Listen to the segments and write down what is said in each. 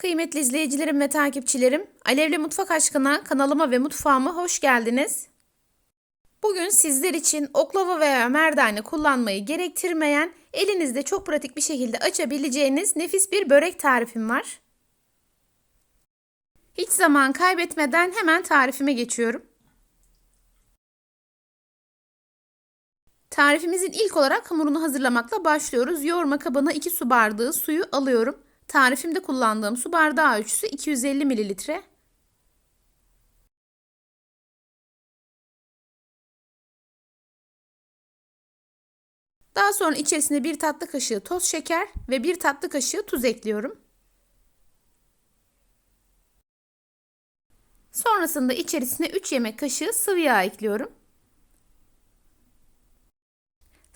Kıymetli izleyicilerim ve takipçilerim, Alevli Mutfak Aşkına kanalıma ve mutfağıma hoş geldiniz. Bugün sizler için oklava veya merdane kullanmayı gerektirmeyen, elinizde çok pratik bir şekilde açabileceğiniz nefis bir börek tarifim var. Hiç zaman kaybetmeden hemen tarifime geçiyorum. Tarifimizin ilk olarak hamurunu hazırlamakla başlıyoruz. Yoğurma kabına 2 su bardağı suyu alıyorum. Tarifimde kullandığım su bardağı ölçüsü 250 mililitre. Daha sonra içerisine bir tatlı kaşığı toz şeker ve bir tatlı kaşığı tuz ekliyorum. Sonrasında içerisine 3 yemek kaşığı sıvı yağ ekliyorum.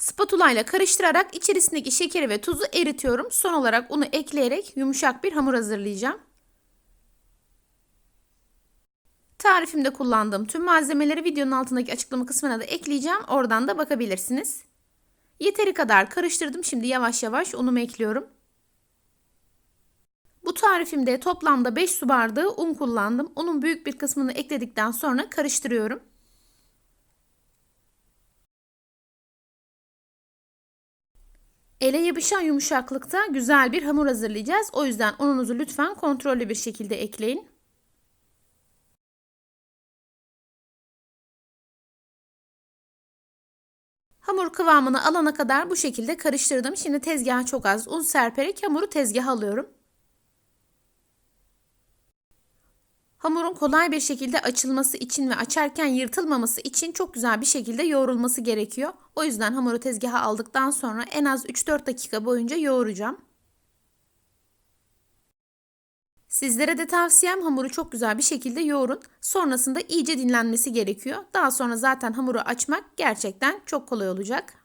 Spatula ile karıştırarak içerisindeki şekeri ve tuzu eritiyorum. Son olarak unu ekleyerek yumuşak bir hamur hazırlayacağım. Tarifimde kullandığım tüm malzemeleri videonun altındaki açıklama kısmına da ekleyeceğim. Oradan da bakabilirsiniz. Yeteri kadar karıştırdım. Şimdi yavaş yavaş unumu ekliyorum. Bu tarifimde toplamda 5 su bardağı un kullandım. Unun büyük bir kısmını ekledikten sonra karıştırıyorum. Ele yapışan yumuşaklıkta güzel bir hamur hazırlayacağız. O yüzden ununuzu lütfen kontrollü bir şekilde ekleyin. Hamur kıvamını alana kadar bu şekilde karıştırdım. Şimdi tezgaha çok az un serperek hamuru tezgaha alıyorum. Hamurun kolay bir şekilde açılması için ve açarken yırtılmaması için çok güzel bir şekilde yoğrulması gerekiyor. O yüzden hamuru tezgaha aldıktan sonra en az 3-4 dakika boyunca yoğuracağım. Sizlere de tavsiyem hamuru çok güzel bir şekilde yoğurun. Sonrasında iyice dinlenmesi gerekiyor. Daha sonra zaten hamuru açmak gerçekten çok kolay olacak.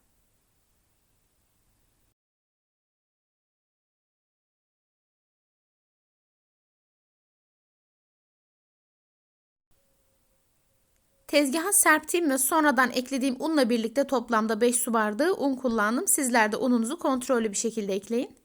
Tezgaha serptiğim ve sonradan eklediğim unla birlikte toplamda 5 su bardağı un kullandım. Sizler de ununuzu kontrollü bir şekilde ekleyin.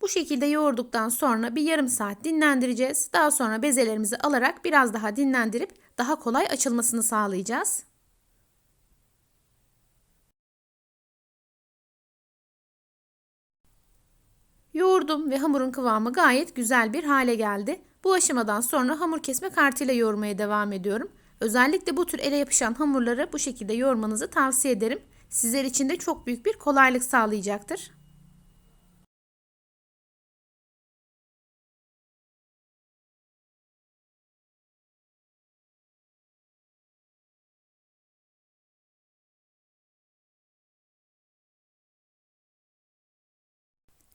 Bu şekilde yoğurduktan sonra bir yarım saat dinlendireceğiz. Daha sonra bezelerimizi alarak biraz daha dinlendirip daha kolay açılmasını sağlayacağız. Yoğurdum ve hamurun kıvamı gayet güzel bir hale geldi. Bu aşamadan sonra hamur kesme kartıyla yoğurmaya devam ediyorum. Özellikle bu tür ele yapışan hamurları bu şekilde yoğurmanızı tavsiye ederim. Sizler için de çok büyük bir kolaylık sağlayacaktır.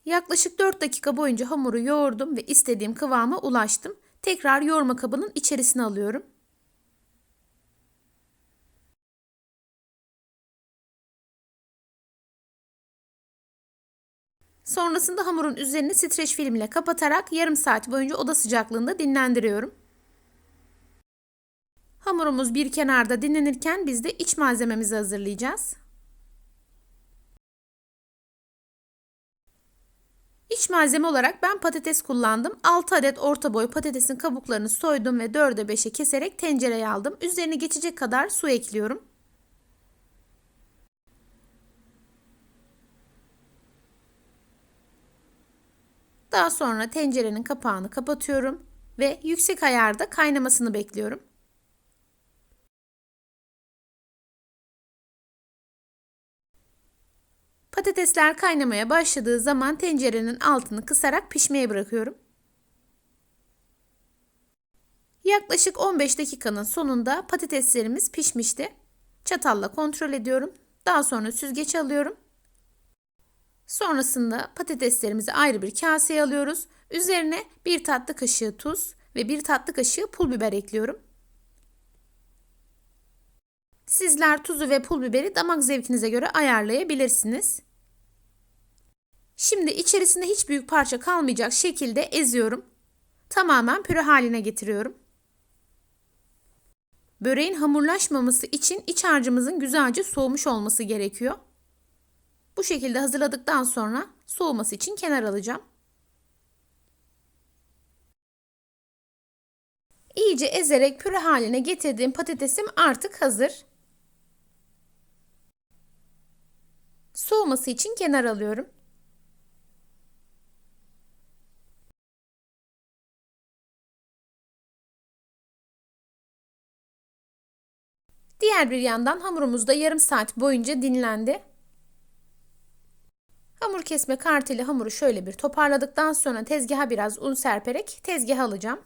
Yaklaşık 4 dakika boyunca hamuru yoğurdum ve istediğim kıvama ulaştım. Tekrar yoğurma kabının içerisine alıyorum. Sonrasında hamurun üzerini streç film ile kapatarak yarım saat boyunca oda sıcaklığında dinlendiriyorum. Hamurumuz bir kenarda dinlenirken biz de iç malzememizi hazırlayacağız. İç malzeme olarak ben patates kullandım. 6 adet orta boy patatesin kabuklarını soydum ve 4'e 5'e keserek tencereye aldım. Üzerine geçecek kadar su ekliyorum. Daha sonra tencerenin kapağını kapatıyorum ve yüksek ayarda kaynamasını bekliyorum. Patatesler kaynamaya başladığı zaman tencerenin altını kısarak pişmeye bırakıyorum. Yaklaşık 15 dakikanın sonunda patateslerimiz pişmişti. Çatalla kontrol ediyorum. Daha sonra süzgeç alıyorum. Sonrasında patateslerimizi ayrı bir kaseye alıyoruz. Üzerine bir tatlı kaşığı tuz ve bir tatlı kaşığı pul biber ekliyorum. Sizler tuzu ve pul biberi damak zevkinize göre ayarlayabilirsiniz. Şimdi içerisinde hiç büyük parça kalmayacak şekilde eziyorum. Tamamen püre haline getiriyorum. Böreğin hamurlaşmaması için iç harcımızın güzelce soğumuş olması gerekiyor. Bu şekilde hazırladıktan sonra soğuması için kenar alacağım. İyice ezerek püre haline getirdiğim patatesim artık hazır. Soğuması için kenar alıyorum. Diğer bir yandan hamurumuz da yarım saat boyunca dinlendi. Hamur kesme kartıyla hamuru şöyle bir toparladıktan sonra tezgaha biraz un serperek tezgaha alacağım.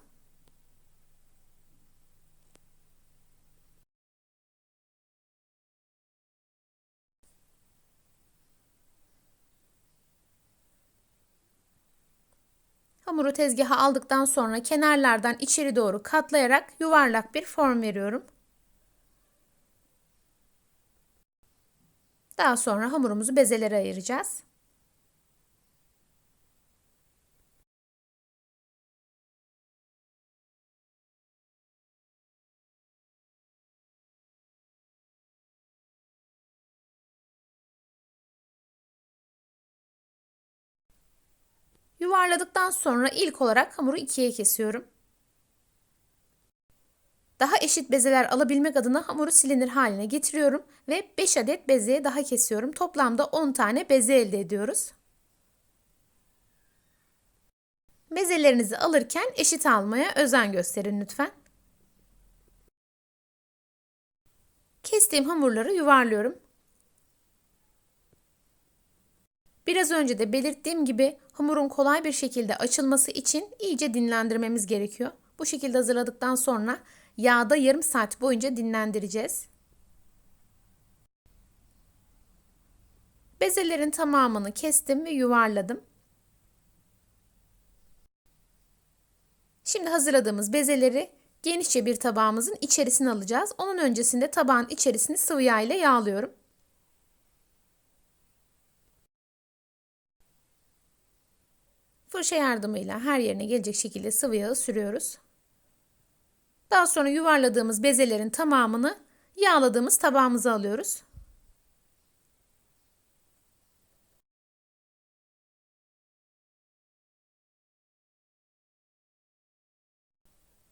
Hamuru tezgaha aldıktan sonra kenarlardan içeri doğru katlayarak yuvarlak bir form veriyorum. Daha sonra hamurumuzu bezelere ayıracağız. Yuvarladıktan sonra ilk olarak hamuru ikiye kesiyorum. Daha eşit bezeler alabilmek adına hamuru silinir haline getiriyorum ve 5 adet bezeye daha kesiyorum. Toplamda 10 tane beze elde ediyoruz. Bezelerinizi alırken eşit almaya özen gösterin lütfen. Kestiğim hamurları yuvarlıyorum. Biraz önce de belirttiğim gibi hamurun kolay bir şekilde açılması için iyice dinlendirmemiz gerekiyor. Bu şekilde hazırladıktan sonra yağda yarım saat boyunca dinlendireceğiz. Bezelerin tamamını kestim ve yuvarladım. Şimdi hazırladığımız bezeleri genişçe bir tabağımızın içerisine alacağız. Onun öncesinde tabağın içerisini sıvı yağ ile yağlıyorum. Fırça yardımıyla her yerine gelecek şekilde sıvı yağı sürüyoruz. Daha sonra yuvarladığımız bezelerin tamamını yağladığımız tabağımıza alıyoruz.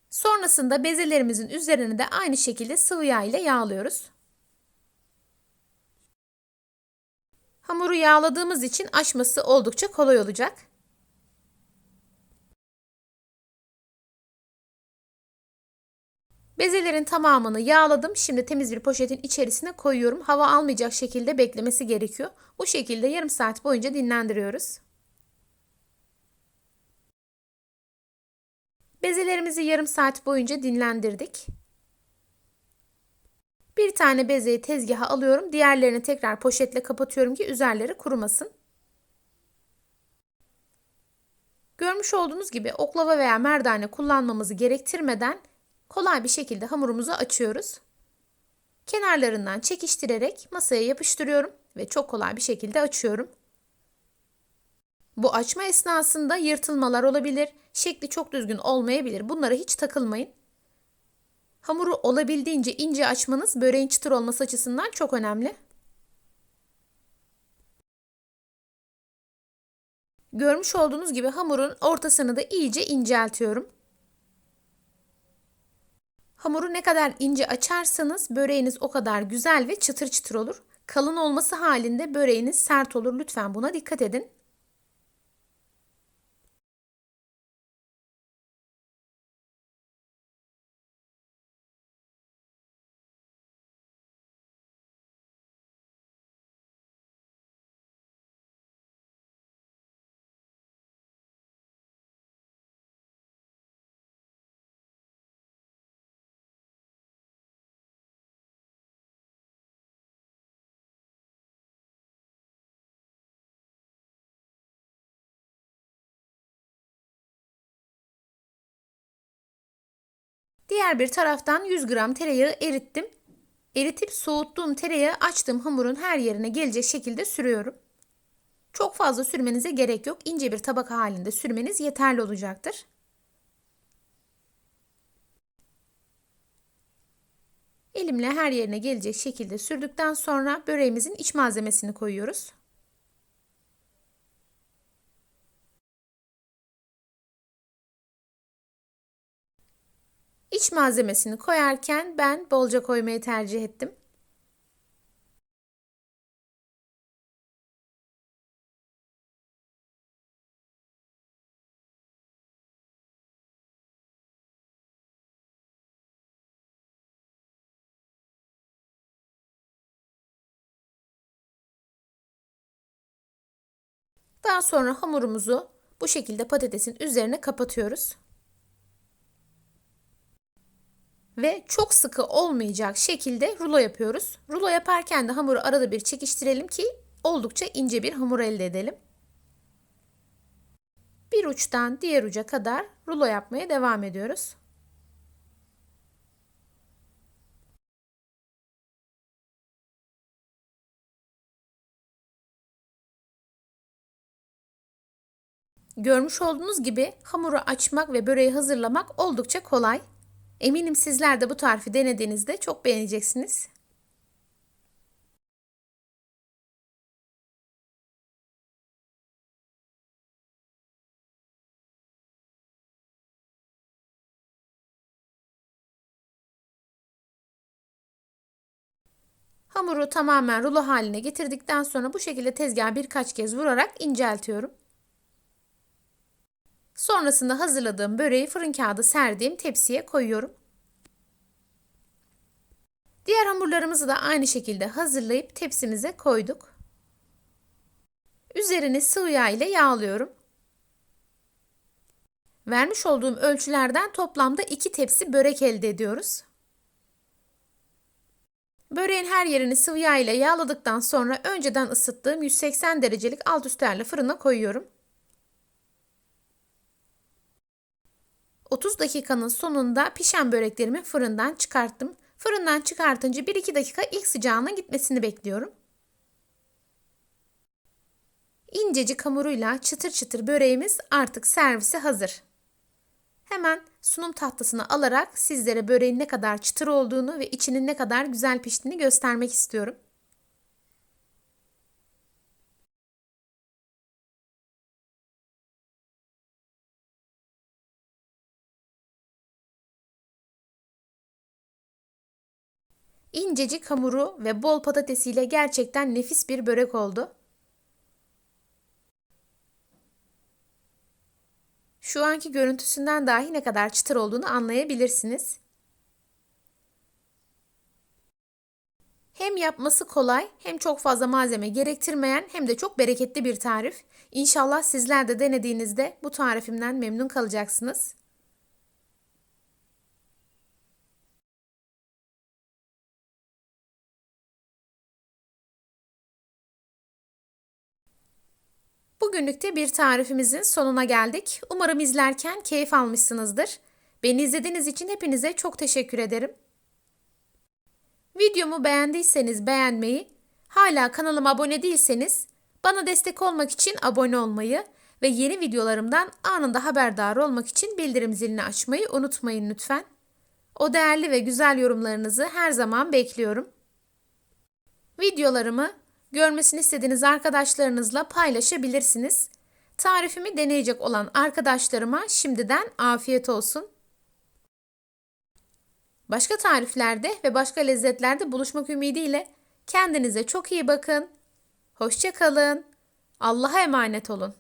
Sonrasında bezelerimizin üzerini de aynı şekilde sıvı yağ ile yağlıyoruz. Hamuru yağladığımız için açması oldukça kolay olacak. Bezelerin tamamını yağladım. Şimdi temiz bir poşetin içerisine koyuyorum. Hava almayacak şekilde beklemesi gerekiyor. Bu şekilde yarım saat boyunca dinlendiriyoruz. Bezelerimizi yarım saat boyunca dinlendirdik. Bir tane bezeyi tezgaha alıyorum. Diğerlerini tekrar poşetle kapatıyorum ki üzerleri kurumasın. Görmüş olduğunuz gibi oklava veya merdane kullanmamızı gerektirmeden kolay bir şekilde hamurumuzu açıyoruz. Kenarlarından çekiştirerek masaya yapıştırıyorum ve çok kolay bir şekilde açıyorum. Bu açma esnasında yırtılmalar olabilir, şekli çok düzgün olmayabilir. Bunlara hiç takılmayın. Hamuru olabildiğince ince açmanız böreğin çıtır olması açısından çok önemli. Görmüş olduğunuz gibi hamurun ortasını da iyice inceltiyorum. Hamuru ne kadar ince açarsanız böreğiniz o kadar güzel ve çıtır çıtır olur. Kalın olması halinde böreğiniz sert olur. Lütfen buna dikkat edin. Diğer bir taraftan 100 gram tereyağı erittim. Eritip soğuttuğum tereyağı açtığım hamurun her yerine gelecek şekilde sürüyorum. Çok fazla sürmenize gerek yok. İnce bir tabaka halinde sürmeniz yeterli olacaktır. elimle her yerine gelecek şekilde sürdükten sonra böreğimizin iç malzemesini koyuyoruz. İç malzemesini koyarken ben bolca koymayı tercih ettim. Daha sonra hamurumuzu bu şekilde patatesin üzerine kapatıyoruz. Ve çok sıkı olmayacak şekilde rulo yapıyoruz. Rulo yaparken de hamuru arada bir çekiştirelim ki oldukça ince bir hamur elde edelim. Bir uçtan diğer uca kadar rulo yapmaya devam ediyoruz. Görmüş olduğunuz gibi hamuru açmak ve böreği hazırlamak oldukça kolay. Eminim sizler de bu tarifi denediğinizde çok beğeneceksiniz. Hamuru tamamen rulo haline getirdikten sonra bu şekilde tezgahı birkaç kez vurarak inceltiyorum. Sonrasında hazırladığım böreği fırın kağıdı serdiğim tepsiye koyuyorum. Diğer hamurlarımızı da aynı şekilde hazırlayıp tepsimize koyduk. Üzerini sıvı yağ ile yağlıyorum. Vermiş olduğum ölçülerden toplamda 2 tepsi börek elde ediyoruz. Böreğin her yerini sıvı yağ ile yağladıktan sonra önceden ısıttığım 180 derecelik alt üst fırına koyuyorum. 30 dakikanın sonunda pişen böreklerimi fırından çıkarttım. Fırından çıkartınca 1-2 dakika ilk sıcağına gitmesini bekliyorum. İncecik hamuruyla çıtır çıtır böreğimiz artık servise hazır. Hemen sunum tahtasını alarak sizlere böreğin ne kadar çıtır olduğunu ve içinin ne kadar güzel piştiğini göstermek istiyorum. İncecik hamuru ve bol patatesiyle gerçekten nefis bir börek oldu. Şu anki görüntüsünden dahi ne kadar çıtır olduğunu anlayabilirsiniz. Hem yapması kolay, hem çok fazla malzeme gerektirmeyen hem de çok bereketli bir tarif. İnşallah sizler de denediğinizde bu tarifimden memnun kalacaksınız. Bugünlük bir tarifimizin sonuna geldik. Umarım izlerken keyif almışsınızdır. Beni izlediğiniz için hepinize çok teşekkür ederim. Videomu beğendiyseniz beğenmeyi, hala kanalıma abone değilseniz bana destek olmak için abone olmayı ve yeni videolarımdan anında haberdar olmak için bildirim zilini açmayı unutmayın lütfen. O değerli ve güzel yorumlarınızı her zaman bekliyorum. Videolarımı görmesini istediğiniz arkadaşlarınızla paylaşabilirsiniz. Tarifimi deneyecek olan arkadaşlarıma şimdiden afiyet olsun. Başka tariflerde ve başka lezzetlerde buluşmak ümidiyle kendinize çok iyi bakın. Hoşça kalın. Allah'a emanet olun.